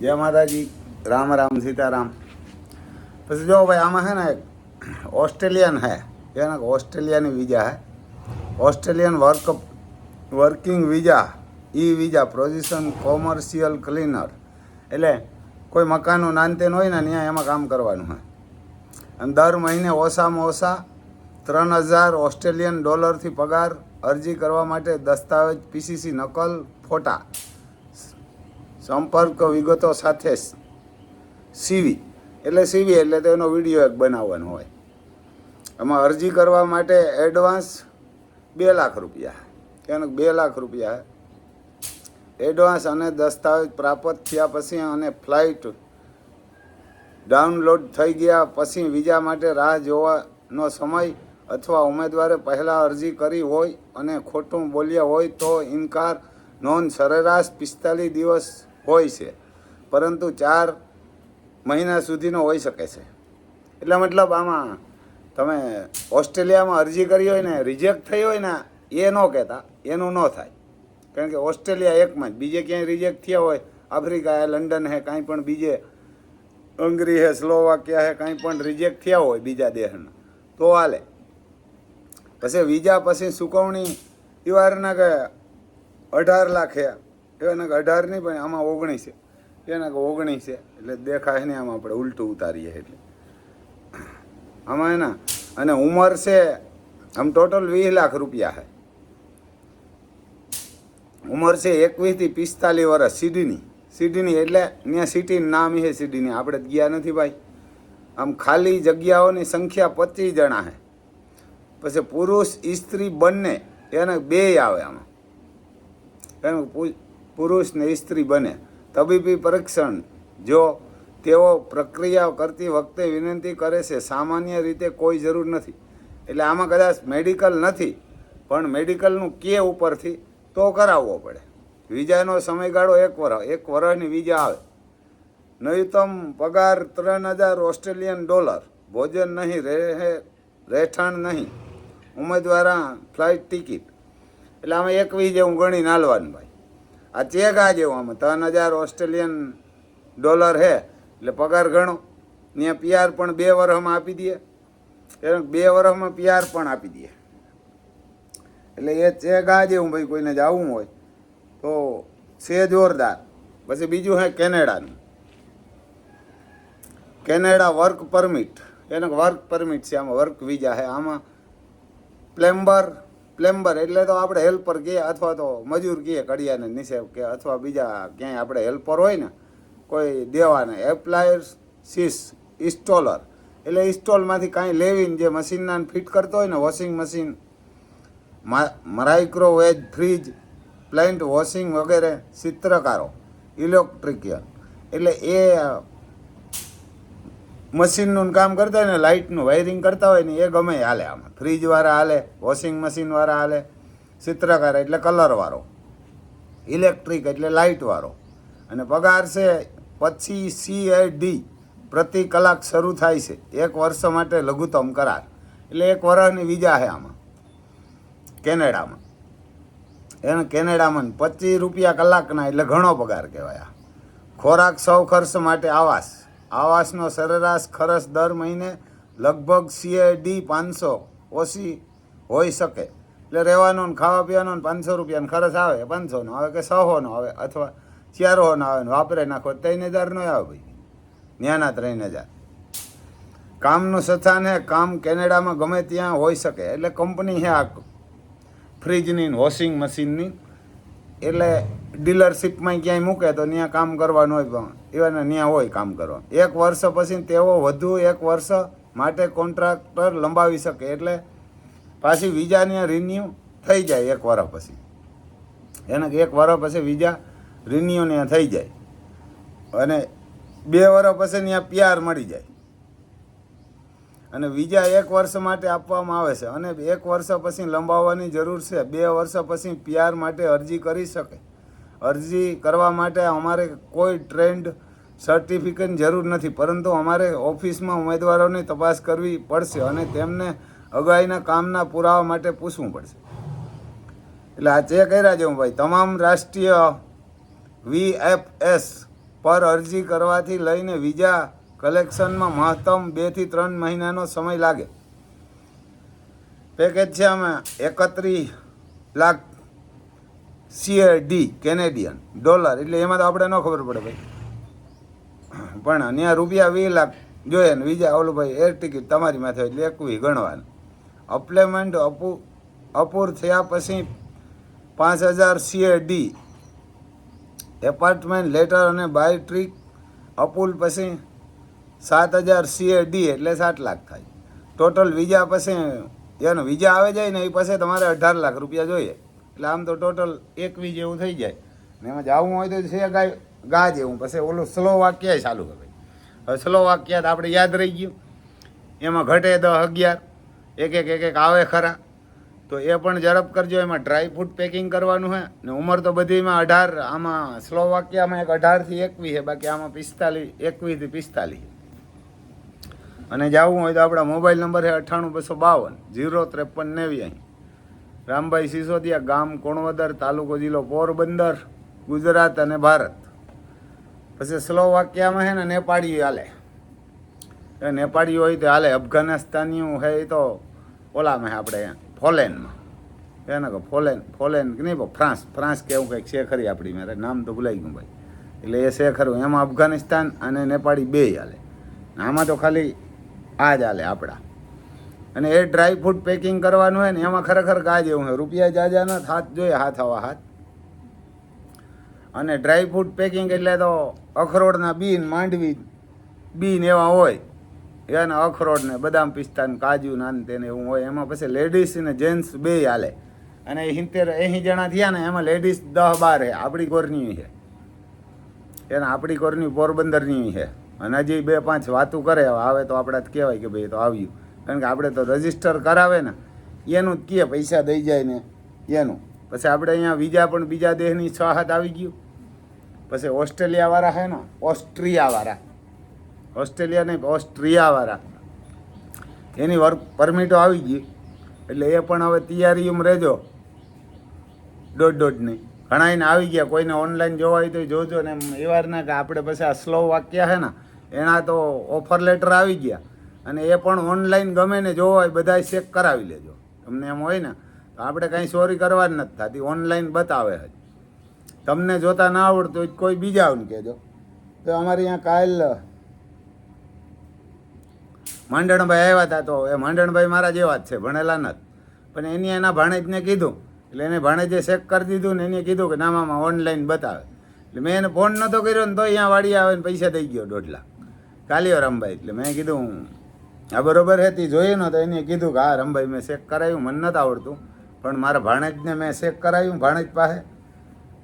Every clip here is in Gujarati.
જય માતાજી. રામ રામ, સીતારામ. પછી જો ભાઈ, આમાં છે ને ઓસ્ટ્રેલિયન હે એને ઓસ્ટ્રેલિયાની વિઝા હે ઓસ્ટ્રેલિયન વર્ક વર્કિંગ વિઝા. ઈ વિઝા પ્રોઝિશન કોમર્શિયલ ક્લીનર. એટલે કોઈ મકાનનું નાનતેન હોય ને ત્યાં એમાં કામ કરવાનું હોય અને દર મહિને ઓછામાં ઓછા ત્રણ હજાર ઓસ્ટ્રેલિયન ડોલરથી પગાર અરજી કરવા માટે દસ્તાવેજ પીસીસી નકલ, ફોટા. સંપર્ક વિગતો સાથે સીવી. એટલે સીવી એટલે તો એનો વીડિયો એક બનાવવાનો હોય. એમાં અરજી કરવા માટે એડવાન્સ બે લાખ રૂપિયા. એનો બે લાખ રૂપિયા. એડવાન્સ અને દસ્તાવેજ પ્રાપ્ત થયા પછી અને ફ્લાઇટ ડાઉનલોડ થઈ ગયા પછી વિઝા માટે રાહ જોવાનો સમય અથવા ઉમેદવારે પહેલાં અરજી કરી હોય અને ખોટું બોલ્યા હોય તો ઇનકાર, નોંધ સરેરાશ પિસ્તાલીસ દિવસ હોય છે. પરંતુ ચાર મહિના સુધીનો હોઈ શકે છે. એટલે મતલબ આમાં તમે ઓસ્ટ્રેલિયામાં અરજી કરી હોય ને રિજેક્ટ થઈ હોય ને, એ ન કહેતા, એનું ન થાય. કારણ કે ઓસ્ટ્રેલિયા એકમાં જ. બીજે ક્યાંય રિજેક્ટ થયા હોય, આફ્રિકા હે, લંડન હે, કાંઈ પણ બીજે હંગરી હે, સ્લોવાકિયા હે, કાંઈ પણ રિજેક્ટ થયા હોય બીજા દેશના તો હાલે. પછી વિઝા પછી ચૂકવણી વારના કે અઢાર લાખ હે. એવાના કે અઢાર નહીં, પણ આમાં ઓગણીસ એના કે ઓગણીસ એટલે દેખાય ને આમાં આપણે ઉલટું ઉતારીએ એટલે. આમાં એના, અને ઉંમર છે, આમ ટોટલ વીસ લાખ રૂપિયા છે. ઉંમર છે એકવીસથી પિસ્તાલીસ વર્ષ સિડની. સિડની એટલે ત્યાં સિટીનું નામ છે સિડની. આપણે ગયા નથી ભાઈ. આમ ખાલી જગ્યાઓની સંખ્યા પચીસ જણા છે. પછી પુરુષ સ્ત્રી બંને એને બે આવે આમાં. પુ- પુરુષ ને સ્ત્રી બને. તબીબી પરીક્ષણ, જો તેઓ પ્રક્રિયા કરતી વખતે વિનંતી કરે છે, સામાન્ય રીતે કોઈ જરૂર નથી. એટલે આમાં કદાચ મેડિકલ નથી, પણ મેડિકલનું કે ઉપરથી તો કરાવવો પડે. વિઝાનો સમયગાળો એક વર્ષ એક વર્ષની વિઝા આવે. ન્યૂનતમ પગાર ત્રણ હજાર ઓસ્ટ્રેલિયન ડોલર. ભોજન નહીં રહે રહેઠાણ નહીં. ઉમેદવારા ફ્લાઇટ ટિકિટ. એટલે આમાં એક વીજે હું ગણી નાલવાનું ભાઈ. આ ચેક આ જેવું આમાં, ત્રણ હજાર ઓસ્ટ્રેલિયન ડોલર હે, એટલે પગાર ગણો ત્યાં પીઆર પણ બે વર્ષમાં આપી દે. એને બે વર્ષમાં પીઆર પણ આપી દે. એટલે એ ચેક આ જેવું ભાઈ, કોઈને જવું હોય, તો છે જોરદાર. પછી બીજું હે કેનેડાનું. Canada work permit. એને વર્ક પરમિટ છે, આમાં વર્ક વિઝા છે આમાં પ્લેમ્બર પ્લેમ્બર એટલે તો આપણે હેલ્પર કહીએ અથવા તો મજૂર કહીએ કડિયાને નીચે કે અથવા બીજા ક્યાંય આપણે હેલ્પર હોય ને, કોઈ દેવાને એપ્લાયર સીસ ઇન્સ્ટોલર. એટલે ઇન્સ્ટોલમાંથી કાંઈ લેવીને જે મશીનના ફિટ કરતો હોય ને washing machine microwave, fridge, plant washing વગેરે, ચિત્રકારો, ઇલેક્ટ્રિકિયન. એટલે એ મશીનનું કામ કરતા હોય ને, લાઇટનું વાયરિંગ કરતા હોય ને, એ ગમે એ હાલે આમાં. ફ્રીજવાળા હાલે, વોશિંગ મશીનવાળા હાલે, ચિત્રકાર એટલે કલરવાળો, ઇલેક્ટ્રિક એટલે લાઇટવાળો. અને પગાર છે પછી સીએડી પ્રતિ કલાક શરૂ થાય છે. એક વર્ષ માટે લઘુત્તમ કરાર. એટલે એક વર્ષની વિઝા છે આમાં, કેનેડામાં. એને કેનેડામાં પચીસ રૂપિયા કલાકના એટલે ઘણો પગાર કહેવાય. ખોરાક સૌ ખર્ચ માટે આવાસ. આવાસનો સરેરાશ ખર્ચ દર મહિને લગભગ સીએડી પાંચસો ઓછી હોઈ શકે. એટલે રહેવાનો ને ખાવા પીવાનો ને પાંચસો રૂપિયાનો ખર્ચ આવે પાંચસોનો આવે કે સહોનો આવે અથવા ચારોનો આવે ને વાપરે નાખો ત્રણ હજારનો આવે ભાઈ. ન્યાના ત્રણ હજાર. કામનું સ્થાન હે, કામ કેનેડામાં ગમે ત્યાં હોઈ શકે. એટલે કંપની છે આ ફ્રીજની વોશિંગ મશીનની. એટલે ડીલરશીપમાં ક્યાંય મૂકે તો ત્યાં કામ કરવાનું હોય પણ એવાને ત્યાં હોય કામ કરવા. એક વર્ષ પછી તેઓ વધુ એક વર્ષ માટે કોન્ટ્રાક્ટર લંબાવી શકે એટલે પાછી વિઝા રિન્યુ થઈ જાય એક વર્ષ પછી. એને એક વર્ષ પછી વિઝા રિન્યુ ત્યાં થઈ જાય. અને બે વર્ષ પછી ત્યાં પીઆર મળી જાય. અને વિઝા એક વર્ષ માટે આપવામાં આવે છે. અને એક વર્ષ પછી લંબાવવાની જરૂર છે. બે વર્ષ પછી પીઆર માટે અરજી કરી શકે. અરજી કરવા માટે અમારે કોઈ ટ્રેન્ડ સર્ટિફિકેટની જરૂર નથી, પરંતુ અમારે ઓફિસમાં ઉમેદવારોની તપાસ કરવી પડશે અને તેમને અગાઈના કામના પુરાવા માટે પૂછવું પડશે. એટલે આ ચેક કર્યા છે હું ભાઈ, તમામ રાષ્ટ્રીય વીએફએસ પર અરજી કરવાથી લઈને વિઝા કલેક્શનમાં મહત્તમ બેથી ત્રણ મહિનાનો સમય લાગે. પેકેજ છે અમે એકત્રીસ લાખ સીએડી કેનેડિયન ડોલર, એટલે એમાં તો આપણે ન ખબર પડે ભાઈ. પણ ત્યાં રૂપિયા વીસ લાખ જોઈએ ને બીજા, ઓલું ભાઈ એર ટિકિટ તમારી માથે એટલે ગણવાની. અપ્લેમેન્ટ અપુ અપૂર થયા પછી પાંચ હજાર સીએડી એપાર્ટમેન્ટ લેટર અને બાય ટ્રીક અપુલ પછી સાત હજાર સીએડી એટલે સાત લાખ થાય. ટોટલ વિઝા પછી એનો વિઝા આવે જાય ને એ પછી તમારે અઢાર લાખ રૂપિયા જોઈએ. એટલે આમ તો ટોટલ એક વીજ જેવું થઈ જાય. ને એમાં જવું હોય તો છે ગાય ગા જેવું પછી ઓલું સ્લો વાક્ય ચાલુ કરે હવે સ્લો વાક્ય આપણે યાદ રહી ગયું. એમાં ઘટે દસ અગિયાર. એક એક એક એક આવે ખરા. તો એ પણ ઝડપ કરજો. એમાં ડ્રાય ફ્રૂટ પેકિંગ કરવાનું છે ને ઉંમર તો બધીમાં અઢાર. આમાં સ્લો વાક્યમાં એક અઢારથી એકવીસ છે. બાકી આમાં પિસ્તાલીસ એકવીસથી પિસ્તાલીસ. અને જવું હોય તો આપણા મોબાઈલ નંબર છે અઠ્ઠાણું બસો બાવન. જીરો ત્રેપન નેવ્યાસી રામભાઈ સિસોદિયા ગામ, કોણવદર તાલુકો જિલ્લો પોરબંદર, ગુજરાત અને ભારત. પછી સ્લો વાક્યમાં છે ને નેપાળી હાલે. એ નેપાળીઓ હોય તો હાલે. અફઘાનિસ્તાનીયું હે એ તો ઓલામાં છે આપણે ફોલેનમાં એને કહો ફોલેન ફોલેન કે નહીં ફ્રાન્સ ફ્રાન્સ કેવું કંઈક છે ખરી આપણી મારે. નામ તો ભૂલાઈ ગયું ભાઈ. એટલે એ છે ખરું એમાં અફઘાનિસ્તાન અને નેપાળી બે હાલે. આમાં તો ખાલી આ જ હાલે આપણા. અને એ ડ્રાય ફ્રૂટ પેકિંગ કરવાનું હોય ને, એમાં ખરેખર ગા એવું હોય. રૂપિયા જાજાના હાથ જોઈએ, હાથ આવા હાથ. અને ડ્રાય ફ્રૂટ પેકિંગ એટલે તો અખરોટના બીન, માંડવી બીન એવા હોય. એને અખરોટ ને બદામ પિસ્તા ને કાજુ નાન તેને એવું હોય. એમાં પછી લેડીઝ ને જેન્ટ્સ બે હાલે. અને સિત્તેર, એંસી જણા થયા ને એમાં લેડીઝ દહ, બાર હે. આપણી કોરની છે એને આપણી કોરની પોરબંદરની છે અને હજી બે, પાંચ વાતું કરે. આવે તો આપણે જ કહેવાય કે ભાઈ તો આવ્યું. કારણ કે આપણે તો રજિસ્ટર કરાવે ને, એનું જ કહે પૈસા દઈ જાય ને એનું. પછી આપણે અહીંયા બીજા પણ બીજા દેશની છ આવી ગયું. પછી ઓસ્ટ્રેલિયાવાળા છે ને, ઓસ્ટ્રિયાવાળા. ઓસ્ટ્રેલિયા નહીં, ઓસ્ટ્રિયાવાળા. એની વર્ક, પરમિટો આવી ગઈ. એટલે એ પણ હવે તૈયારીમાં રહેજો. દોઢ દોઢની ઘણા એને આવી ગયા, કોઈને ઓનલાઈન જોવા હોય તો જોજો ને એમ એવાર ના કે આપણે પછી આ સ્લો વાક્ય છે ને, એના તો ઓફર લેટર આવી ગયા. અને એ પણ ઓનલાઈન ગમે ને જોવા હોય બધા ચેક કરાવી લેજો. તમને એમ હોય ને, તો આપણે કાંઈ ચોરી કરવા જ નથી થતી ઓનલાઈન બતાવે છે તમને જોતા ના આવડતું હોય કોઈ બીજા આવીને કહેજો. તો અમારે અહીંયા કાલ, માંડણભાઈ આવ્યા હતા તો એ માંડણભાઈ મારા જેવા જ છે, ભણેલા નથી. પણ એની એના ભાણેજને કીધું, એટલે એને ભાણેજે ચેક કરી દીધું ને એને કીધું કે ના મામા ઓનલાઈન બતાવે. એટલે મેં એને ફોન નહોતો કર્યો ને તો અહીંયા વાડી આવે ને પૈસા દઈ ગયો દોઢ લાખ. કાલિયો રમભાઈ, એટલે મેં કીધું આ બરોબર હતી જોયું ને. તો એને કીધું કે, હા, રમભાઈ, મેં ચેક કરાવ્યું મને નથી આવડતું, પણ મારા ભાણેજને મેં ચેક કરાવ્યું ભાણેજ પાસે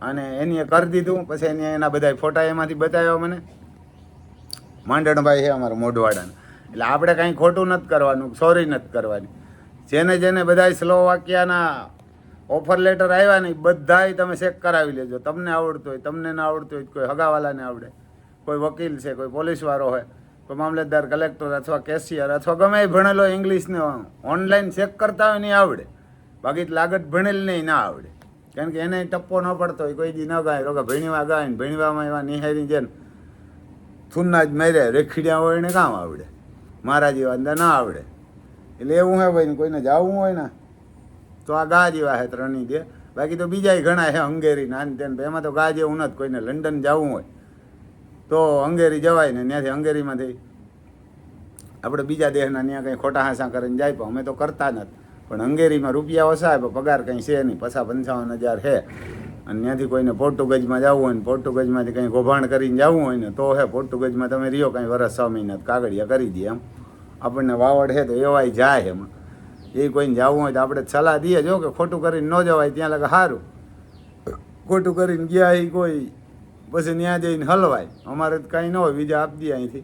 અને એની કરી દીધું, પછી એને એના બધા ફોટા એમાંથી બતાવ્યા મને. માંડણભાઈ છે અમારા મોઢવાડાના. એટલે આપણે કાંઈ ખોટું નથી કરવાનું, સોરી નથી કરવાની. જેને જેને બધા સ્લો વાક્યાના ઓફર લેટર આવ્યા ને બધાય તમે ચેક કરાવી લેજો. તમને આવડતું હોય, તમને ના આવડતું હોય કોઈ હગાવાલાને આવડે. કોઈ વકીલ છે, કોઈ પોલીસવાળો હોય, કોઈ મામલતદાર, કલેક્ટર અથવા કેશિયર અથવા ગમે એ ભણેલો ઇંગ્લિશને ઓનલાઈન ચેક કરતા હોય નહીં આવડે. બાકી લાગત ભણેલ નહીં ના આવડે. કારણ કે એને ટપ્પો ન પડતો હોય કોઈ દી ન ગાય. રોકે ભણીવા ગાય ને ભણીવામાં એવા નિહારી જેમ થૂનના જ મેરે રેખીડ્યા હોય ને કામ આવડે. મારા જેવા અંદર ના આવડે. એટલે એવું હે ભાઈ ને કોઈને જવું હોય ને, તો આ ગા જેવા હે ત્રણની દે બાકી તો બીજા ઘણા હે હંગેરી નાન તેન એમાં તો ગા જેવું નથી, કોઈને લંડન જવું હોય. તો હંગેરી જવાય ને ત્યાંથી હંગેરીમાંથી આપણે બીજા દેહના ત્યાં કંઈ ખોટા હાંસા કરીને જાય પણ અમે તો કરતા નથી. પણ હંગેરીમાં રૂપિયા ઓછા પણ પગાર કંઈ છે નહીં. પછા પંચાવન હજાર છે. અને ત્યાંથી કોઈને પોર્ટુગીઝમાં જવું હોય ને પોર્ટુગીઝમાંથી કંઈ ગોભાણ કરીને જવું હોય ને, તો હે, પોર્ટુગીઝમાં તમે રહ્યો કંઈ વરસ છ મહિના કાગળિયા કરી દે એમ. આપણને વાવડ છે તો એવાય જાય એમાં. એ કોઈને જવું હોય તો આપણે સલાહ દઈએ. જો કે ખોટું કરીને ન જવાય ત્યાં લગે સારું ખોટું કરીને ગયા એ કોઈ, પછી ત્યાં જઈને હલવાય. અમારે કાંઈ ન હોય, બીજા આપી દે અહીંથી.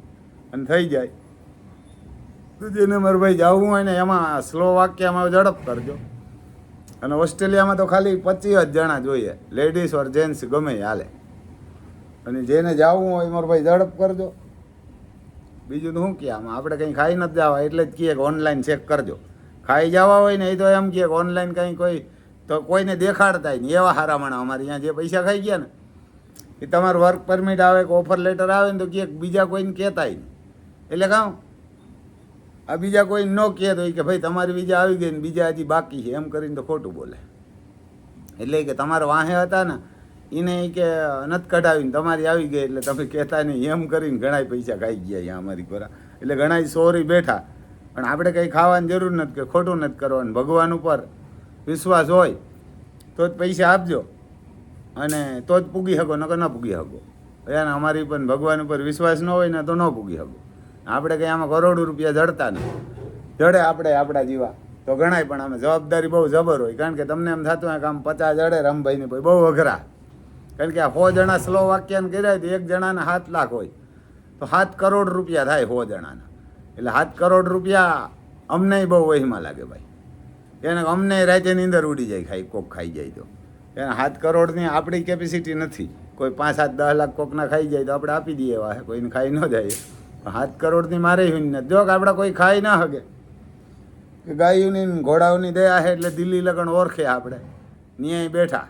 અને થઈ જાય. જેને મારે ભાઈ જવું હોય ને એમાં સ્લો વાક્યમાં ઝડપ કરજો. અને ઓસ્ટ્રેલિયામાં તો ખાલી પચીસ જણા જોઈએ લેડીઝ ઓર જેન્ટ્સ ગમે હાલે. અને જેને જવું હોય મારો ભાઈ ઝડપ કરજો. બીજું તો શું કહે આમાં? આપણે કંઈ ખાઈ નથી જવા એટલે જ કહીએ કે ઓનલાઈન ચેક કરજો. ખાઈ જવા હોય ને એ તો એમ કહે કે ઓનલાઈન કંઈ કોઈ તો કોઈને દેખાડતા નહીં. એવા સારા માણા અમારે અહીંયા જે પૈસા ખાઈ ગયા ને, એ તમારું વર્ક પરમિટ આવે કે ઓફર લેટર આવે ને તો કે બીજા કોઈને કહેતા નહીં. એટલે કહું આ બીજા કોઈ ન કહે તો કે ભાઈ, તમારી બીજા આવી ગઈ ને બીજા હજી બાકી છે. એમ કરીને તો ખોટું બોલે. એટલે કે તમારા વાહે હતા ને એને કે નથી કઢાવીને તમારી આવી ગઈ એટલે તમે કહેતા નહીં. એમ કરીને ઘણા પૈસા ખાઈ ગયા અહીંયા અમારી ઘોરા. એટલે ઘણા સોરી બેઠા. પણ આપણે કંઈ ખાવાની જરૂર નથી કે ખોટું નથી કરવાનું. ભગવાન ઉપર વિશ્વાસ હોય તો જ પૈસા આપજો. અને તો જ પૂગી શકો, નકર ન પૂગી શકો. એને અમારી પણ ભગવાન ઉપર વિશ્વાસ ન હોય ને તો ન પૂગી શકો. આપણે કંઈ આમાં કરોડો રૂપિયા જડતા નહીં જડે આપણે આપણા જીવા. તો ગણાય પણ આમાં જવાબદારી બહુ જબર હોય. કારણ કે તમને એમ થતું હોય કે આમ પચાસ જડે રમભાઈને ભાઈ બહુ અઘરા. કારણ કે આ સો જણા સ્લો વાક્યાને કર્યા તો એક જણાના સાત લાખ હોય. તો સાત કરોડ રૂપિયા થાય સો જણાના. એટલે સાત કરોડ રૂપિયા અમને બહુ વહીમાં લાગે ભાઈ. એને અમને રાતેની અંદર ઉડી જાય, ખાઈ, કોક ખાઈ જાય તો. એને સાત કરોડની આપણી કેપેસિટી નથી. કોઈ પાંચ, સાત, દસ લાખ કોકના ખાઈ જાય તો આપણે આપી દઈએ એવા. કોઈને ખાઈ ન જાય. સાત કરોડની મારે હોય ને જો આપણે કોઈ ખાઈ ના હગે. કે ગાયોની ઘોડાઓની દયા છે એટલે દિલ્હી લગન ઓળખે આપણે. ન્યાય બેઠા.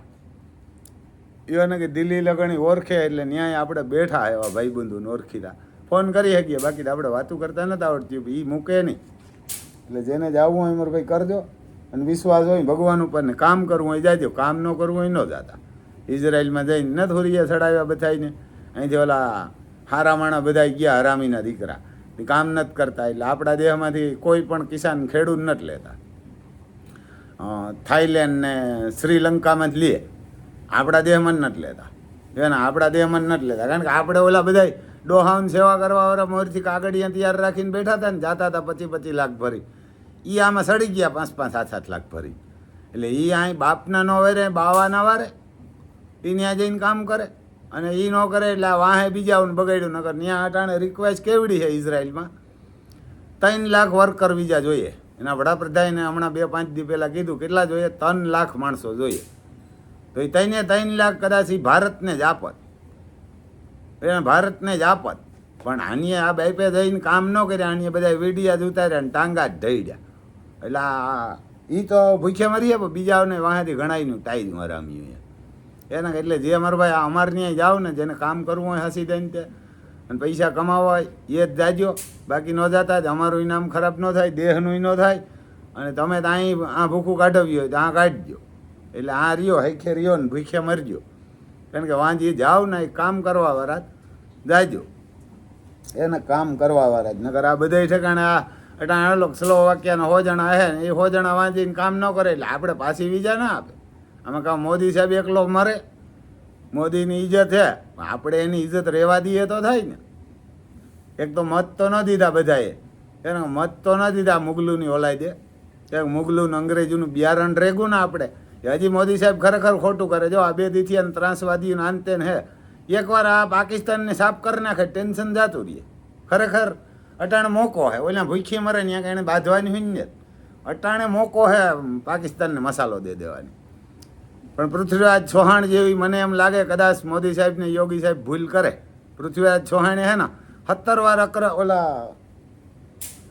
એને કે દિલ્હી લગણી ઓળખે એટલે ન્યાય આપણે બેઠા એવા ભાઈબંધુને ઓળખીતા ફોન કરી શકીએ. બાકી તો આપણે વાતું કરતા નથી આવડતી. એ મૂકે નહીં. એટલે જેને જવું હોય મારે ભાઈ કરજો. અને વિશ્વાસ હોય ભગવાન ઉપર ને કામ કરવું હોય જાજો. કામ ન કરવું હોય ન જાતા. ઇઝરાયલમાં જઈને ન થોરીયા ચડાવ્યા બધાને અહીંથી ઓલા હારા માણા બધા ગયા હરામીના દીકરા. કામ નથી કરતા, એટલે આપણા દેહમાંથી કોઈ પણ કિસાન ખેડૂત નથી લેતા. થાઈલેન્ડ ને શ્રીલંકામાં જ લે. આપણા દેહમાં નથી લેતા. એને આપણા દેહમાં નથી લેતા. કારણ કે આપણે ઓલા બધા ડોહાઉન સેવા કરવા વાળા મોરથી કાગળિયા તૈયાર રાખીને બેઠા હતા ને જાતા હતા પચી પચી લાખ ભરી. એ આમાં સડી ગયા પાંચ પાંચ સાત સાત લાખ ભરી. એટલે એ અહીં બાપના ન વેરે, બાવાના વારે. એ ત્યાં જઈને કામ કરે. અને એ ન કરે એટલે આ વાહે બીજાઓને બગાડ્યું નગર ત્યાં અટાણે રિક્વેસ્ટ કેવડી છે ઇઝરાયલમાં? ત્રણ લાખ વર્કર વિઝા જોઈએ. એના વડાપ્રધાને હમણાં બે પાંચ દી પહેલાં કીધું, કેટલા જોઈએ? ત્રણ લાખ માણસો જોઈએ. તો એ ત્રણે ત્રણ લાખ કદાચ એ ભારતને જ આપત. એને ભારતને જ આપત. પણ આનીએ આ બાઈપે જઈને કામ ન કર્યા આનીએ બધા વીડિયા જ ઉતાર્યા અને ટાંગા જ ઢળ્યા એટલે એ તો ભૂખ્યા મરીએ પણ બીજાઓને વાંહેથી ઘણાયનું ટાઈજ મરામ્યું એના એટલે જે અમારા ભાઈ અમારે ત્યાં જાવ ને, જેને કામ કરવું હોય હસી દઈને તે, અને પૈસા કમાવા હોય, એ જ જાજો. બાકી ન જાતા જ અમારું ઇનામ ખરાબ ન થાય, દેહનું ન થાય. અને તમે તો અહીં આ ભૂખું કાઢવ્યું હોય તો આ કાઢજો. એટલે આ રહ્યો હૈખે રહ્યો ને ભૂખે મરજો. કારણ કે વાંજી જાઓ ને એ કામ કરવા વાળા જ જાજો. એને કામ કરવા વાળા જ. નગર આ બધા ઠેકાણે આ અટાણે લોક સ્લો વાક્યના હો જણા હે ને, એ હો જણા વાંચીને કામ ન કરે એટલે આપણે પાછી બીજા ના આપે. આમાં કહો, મોદી સાહેબ એકલો મરે, મોદીની ઇજ્જત છે આપણે એની ઇજ્જત રહેવા દઈએ તો થાય ને. એક તો મત તો ન દીધા બધાએ, એને મત તો ન દીધા મુગલુની ઓલાઈ દે. કે મુગલું અંગ્રેજીનું બિયારણ રેગું ને આપણે. હજી મોદી સાહેબ ખરેખર ખોટું કરે. જો આ બે દીથી અને ત્રાસવાદીઓને આંતે હે, એકવાર આ પાકિસ્તાનને સાફ કરી નાખે, ટેન્શન જાતું રહીએ ખરેખર અટાણે મોકો હે, ઓલા ભૂખી મરે ને એને બાંધવાની હોય ને. અટાણે મોકો હે, પાકિસ્તાનને મસાલો દે દેવાની. પણ પૃથ્વીરાજ ચૌહાણ જેવી મને એમ લાગે કદાચ મોદી સાહેબને યોગી સાહેબ ભૂલ કરે. પૃથ્વીરાજ ચૌહાણે હે ને, સત્તર વાર અકર ઓલા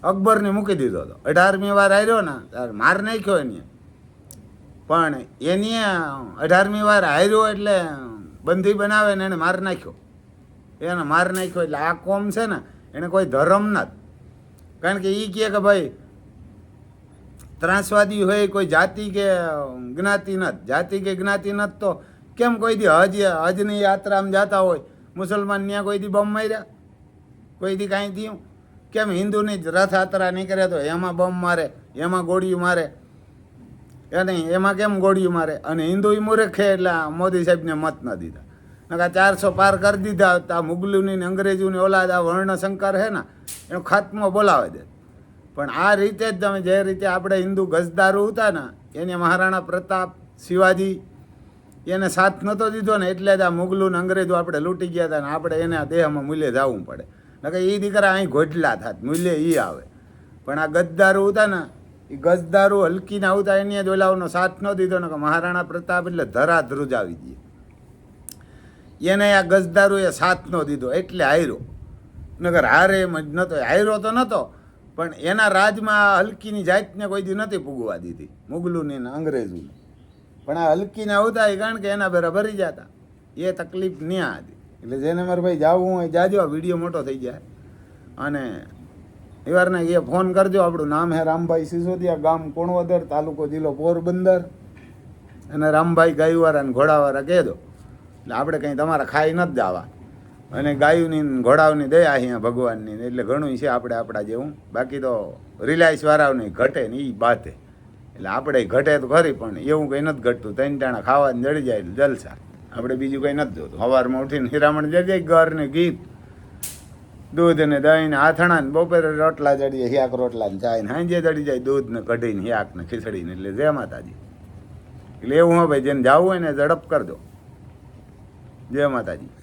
અકબરને મૂકી દીધો હતો. અઢારમી વાર આવ્યો ને, ત્યારે માર નાખ્યો એની. પણ એની અઢારમી વાર હાર્યો એટલે બંધી બનાવે ને એને માર નાખ્યો. એને માર નાખ્યો એટલે આ કોમ છે ને, એને કોઈ ધર્મ નથી. કારણ કે એ કહે કે ભાઈ ત્રાસવાદી હોય, કોઈ જાતિ કે જ્ઞાતિ નથી જાતિ કે જ્ઞાતિ નથી તો કેમ કોઈ દી હજ હજની યાત્રામાં જતા હોય? મુસલમાન ત્યાં કોઈ દી બમ માર્યા? કોઈ દી કાંઈ થયું? કેમ હિન્દુની જ રથયાત્રા નીકળે તો એમાં બમ મારે, એમાં ગોળીયું મારે? એ નહીં, એમાં કેમ ગોળીયું મારે? અને હિન્દુ મૂર્ખે એટલે મોદી સાહેબને મત ન દીધા. નકા ચારસો પાર કરી દીધા, આ મુગલુની અંગ્રેજોની ઓલાદ, આ વર્ણશંકર હે ને, એનો ખાત્મો બોલાવે દે. પણ આ રીતે જ તમે જે રીતે આપણે હિન્દુ ગજદારો હતા ને, એને મહારાણા પ્રતાપ શિવાજી એને સાથ નહોતો દીધો ને એટલે જ આ મુગલું અંગ્રેજો આપણે લૂંટી ગયા હતા ને આપણે એને દેહમાં મૂલ્ય જવું પડે. નકર એ દીકરા અહીં ઘોટલા થાત, મૂલ્ય એ આવે. પણ આ ગજદારો હતા ને એ ગજદારો હલકીના આવતા એની જ ઓલાઓનો સાથ ન દીધો ને કે મહારાણા પ્રતાપ એટલે ધરા ધ્રુજાવી દઈએ એને આ ગજદારોએ સાથ ન દીધો, એટલે હાર્યો. નગર હારે એમ જ નહોતો હાર્યો તો નહોતો પણ એના રાજમાં હલકીની જાતને કોઈ દી નથી પૂગવા દીધી, મુગલુની ને અંગ્રેજોને. પણ આ હલકીને આવતા એ કારણ કે એના ભેરા ભરી જતા. એ તકલીફ ન્યા હતી એટલે જેને મારે ભાઈ જવું હોય જાજો, આ વીડિયો મોટો થઈ જાય. અને એવારને એ ફોન કરજો, આપણું નામ હે રામભાઈ સિસોદિયા, ગામ કોણવદર, તાલુકો જિલ્લો પોરબંદર. અને રામભાઈ ગાયુવાળા અને ઘોડાવાળા કહેજો એટલે આપણે કંઈ તમારા ખાઈ નથી જવા. અને ગાયુની ઘોડાઓની દયા અહીંયા ભગવાનની એટલે ઘણું છે આપણે આપણા જેવું. બાકી તો રિલાયન્સ વાળાઓને ઘટે ને એ બાતે એટલે આપણે ઘટે તો ખરી, પણ એવું કંઈ નથી ઘટતું. ત્રણ ટાણા ખાવાને જડી જાય જલસા. આપણે બીજું કંઈ નથી જોતું. સવારમાં ઉઠીને હિરામણ જડી જાય, ઘર ને ગીત, દૂધ ને દહીં ને આથણા ને બપોરે રોટલા જડીએ, હિયાક રોટલા ને ચાય ને સાંજે જડી જાય, દૂધ ને કઢીને હિયાક ને ખીચડીને એટલે જય માતાજી. એટલે એવું હોય, ભાઈ, જેને જવું હોય ને ઝડપ કરજો. જય માતાજી.